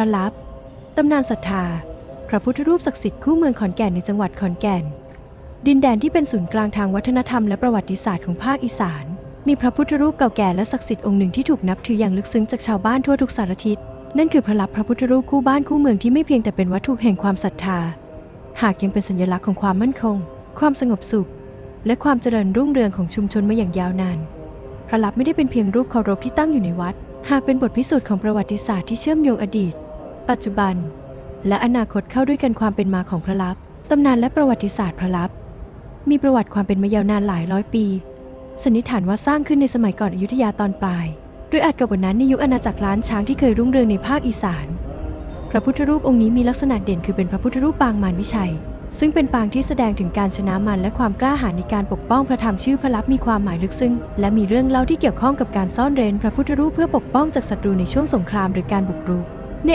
ระลับ ตำนานศรัทธา พระพุทธรูปศักดิ์สิทธิ์คู่เมืองขอนแก่นในจังหวัดขอนแก่น ดินแดนที่เป็นศูนย์กลางทางวัฒนธรรมและประวัติศาสตร์ของภาคอีสาน มีพระพุทธรูปเก่าแก่และศักดิ์สิทธิ์องค์หนึ่งที่ถูกนับถืออย่างลึกซึ้งจากชาวบ้านทั่วทุกสารทิศ นั่นคือพระลับพระพุทธรูปคู่บ้านคู่เมืองที่ไม่เพียงแต่เป็นวัตถุแห่งความศรัทธา หากยังเป็นสัญลักษณ์ของความมั่นคง ความสงบสุข และความเจริญรุ่งเรืองของชุมชนมาอย่างยาวนาน พระลับไม่ได้เป็นเพียงรูปเคารพที่ตั้งอยู่ในวัดหากเป็นบทพิสูจน์ของประวัติศาสตร์ที่เชื่อมโยงอดีต ปัจจุบัน และอนาคตเข้าด้วยกันความเป็นมาของพระลับตำนานและประวัติศาสตร์พระลับ มีประวัติความเป็นมายาวนานหลายร้อยปีสันนิษฐานว่าสร้างขึ้นในสมัยก่อนอยุธยาตอนปลาย หรืออาจเก่ากว่านั้นในยุคอาณาจักรล้านช้างที่เคยรุ่งเรืองในภาคอีสาน พระพุทธรูปองค์นี้มีลักษณะเด่นคือเป็นพระพุทธรูปปางมารวิชัย ซึ่งเป็นปางที่แสดงถึงการชนะมารและความกล้าหาญในการปกป้องพระธรรมชื่อพระลับมีความหมายลึกซึ้งและมีเรื่องเล่าที่เกี่ยวข้องกับการซ่อนเร้นพระพุทธรูปเพื่อปกป้องจากศัตรูในช่วงสงครามหรือการบุกรุกใน